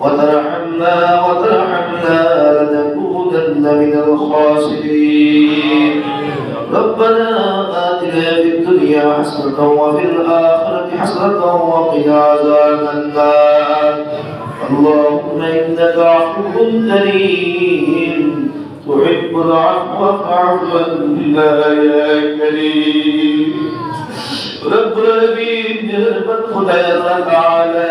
وترحمنا وترحمنا لنكونن من الخاسرين. ربنا آتنا في الدنيا حسنة وفي الآخرة حسنة وقنا عذاب النار. اللهم إنك عفو كريم. تحب العفو فاعف عنا يا كريم. رب العالمين خدای اللہ تعالی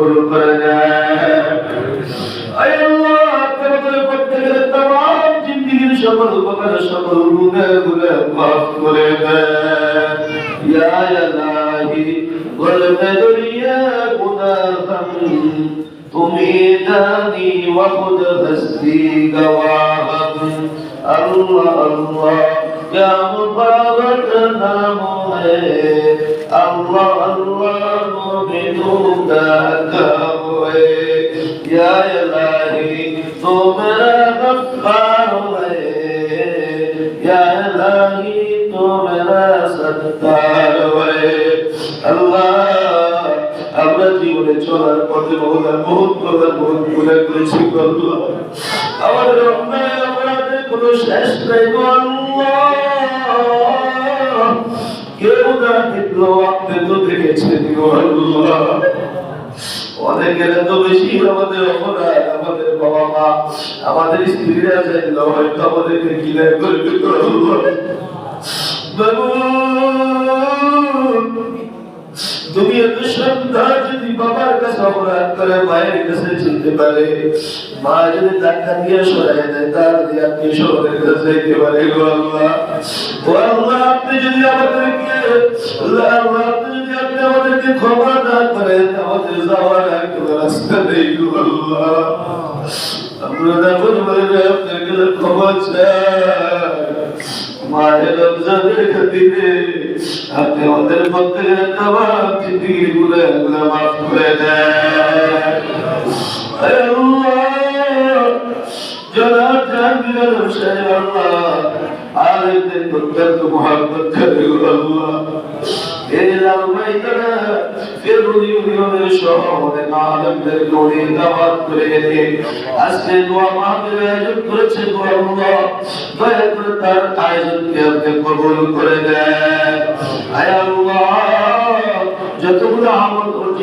بلداني وخذ هسبي جوابا الله الله يا مبارك نامه الله الله بدون يا إلهي ثم আমরা চলার পথে বহুত বহুত প্রকার বহুত গুণা করেছি গো আল্লাহ আমাদের অন্যায় কোনো শেষ নাই কেউ না দেখল, আপনি তো দেখেছেন অনেকের তো বেশি আমাদের অপরাধ, আমাদের বাবা মা, আমাদের স্ত্রীরা হয়তো আমাদেরকে বাবু এত সন্তান যদি বাবার কাছে অপরাধ করে, মায়ের কাছে চিনতে পারে, মা যদি টাকা দিয়ে সরাই দেয়, তার দিয়ে আপনি শহরের কাছে যেতে পারে গো আল্লাহ আল্লাহ, আপনি যদি আমাদেরকে আল্লাহ, আপনি যদি আপনি আমাদেরকে ক্ষমা আমাদের যাওয়ার কোনো রাস্তা নেই গো আল্লাহ। আমরা ক্ষমা চাই। মায়ের রমজানের খাতিরে আপনি আমাদের মধ্যে তামাম জিন্দিগির গুনাহগুলো মাফ করে দেন আল্লাহ, জনাব আল্লাহ মহাব্বত করে আল্লাহ। এই লালমাইদানা ফেরুনি ইউনিয়নের সহ অনেক আলেমদের গড়ে দাওয়াত করে এনে আজকে দোয়া মাহফিল আয়োজন করেছে গো আল্লাহ। দয়া করে তার আয়োজনকে আপনি কবুল করে দেন আয় আল্লাহ যতগুলো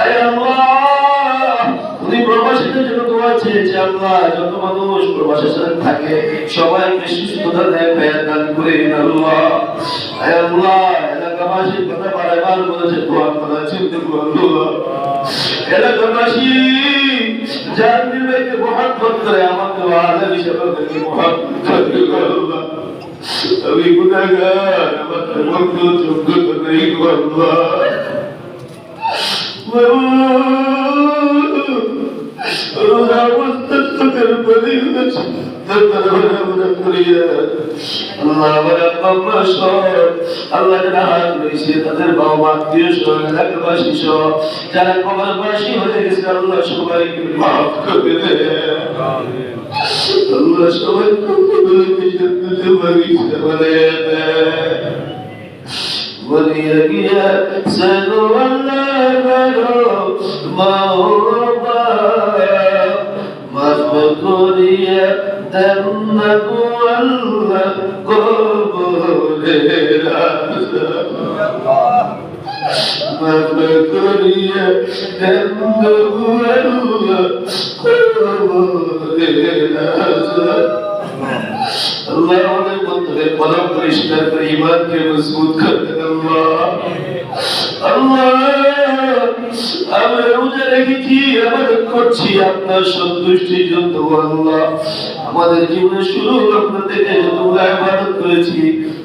আয় প্রবাসীদের জন্য দোয়া চেয়েছে, আল্লাহ, যত মানুষ প্রবাসের সাথে থাকে সবাইকে সুস্থতা দেয় পেয়ার দান করে আল্লাহ। আল্লাহ, এলাকাবাসীর কথা বারবার বলেছে, দোয়া করা চিন্তা আল্লাহ। এলাকাবাসী জাহাঙ্গীর ভাইকে মহাব্বত করে আমাকে আলেম হিসেবে ওদেরকে মহাব্বত করে, আল্লাহ। আমি গুনাহগার, আমার মন্দ যোগ্য নেই আল্লাহ। রোজা তাদের বাবা আত্মীয় সহ এলাকাবাসী সহ যারা কবরবাসী হয়ে গেছে আল্লাহ ولي گیا سنو اللہ کرو موبا مذکوریہ دم کو اللہ قبول مذکوریہ دم کو اللہ قبول আমাদের আপনার সন্তুষ্টির জন্য আমাদের জীবনে শুরু আপনার থেকে করেছি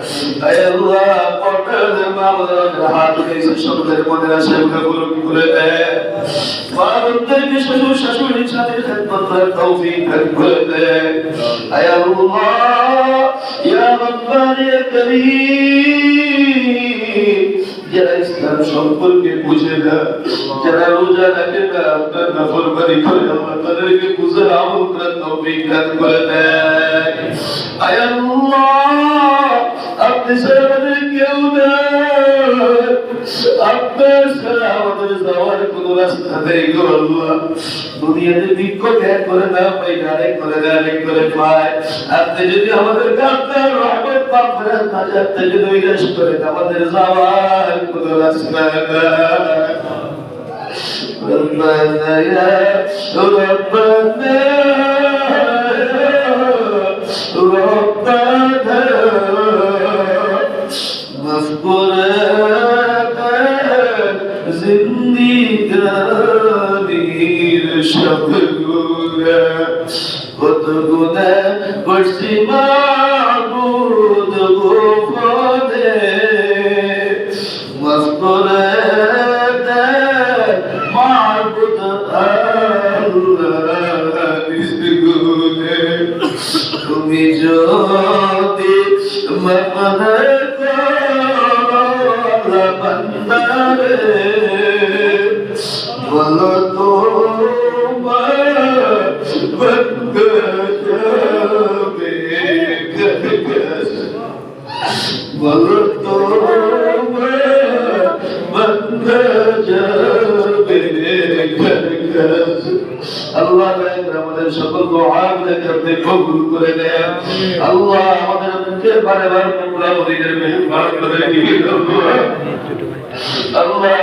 আল্লাহ পটালে মামলার হাত দিয়েছে সকলের মনের আশাগুলো পূরণ করে দেন মা বন্ধুকে শ্বশুর শাশুড়ির সাথে খেদমত করার তৌফিক দান করে সম্পর্কে বুঝে না, যারা রোজা রাখে না তাদেরকে বুঝে আমল করে দেন আয় আপনি ছাড়া আমাদের কেউ নাই আপনার ছাড়া আমাদের যাওয়ার কোন রাস্তা নেই গো আল্লাহ দুনিয়াতে বিক্ষোভ এক করে না পাই আরেক করে না আরেক করে পায় আপনি যদি আমাদের কাছে রহমত পাক করেন তাহলে আপনি যদি নিরাশ করেন আমাদের যাওয়ার কোন রাস্তা নাই ربنا يا ربنا ربنا জিন্দিগানির সব গুণা কত গুণা পড়ছি মাবুদ গোপনে মাফ তুমি যদি মাফ আল্লাহ আমাদের সকল দোয়াগুলোকে আপনি কবুল করে দেন আল্লাহ আমাদের বারে বার মোমরা মদিনের মেহমান করে দিন আল্লাহ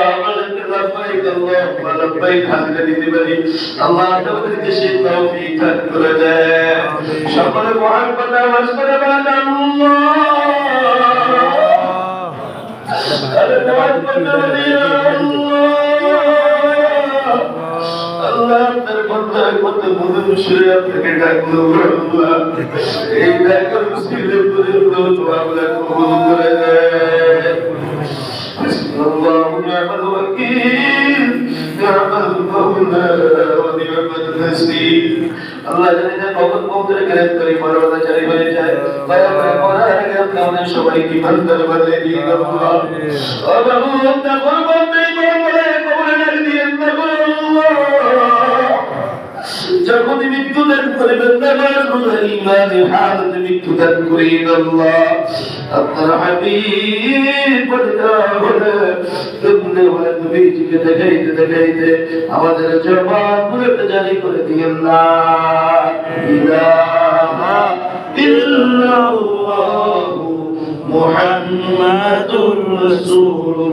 পারি আল্লাহ আমাদেরকে সেই তৌফিক দান করে দেন সকলে মহাব্বত আওয়াজ করে বলেন আল্লাহ আরে নামাজ পড়তে বলি আল্লাহ আপনার বন্ধার মতো মধু মুশরে আপনাকে ডাকলো এই ডাকার মুশকিলের করে দোয়া কবুল করে দেন আল্লাহ জানি না কখন কবুতরে গ্রেফ করি পরবর্তী হয়ে যায়। দয়া করে পড়ার আগে আপনি সবাইকে ভান্ডার দিয়ে ও বাবু দিয়ে যখন মৃত্যু দান করবেন নামাজ ইমানে হালত মৃত্যু দান করেন আল্লাহ আপনার হাবিব হলে তুমি দেখাইতে দেখাইতে আমাদের জবান জারি করে দিয়েন না। ইলাহা মুহাম্মাদুর রাসূল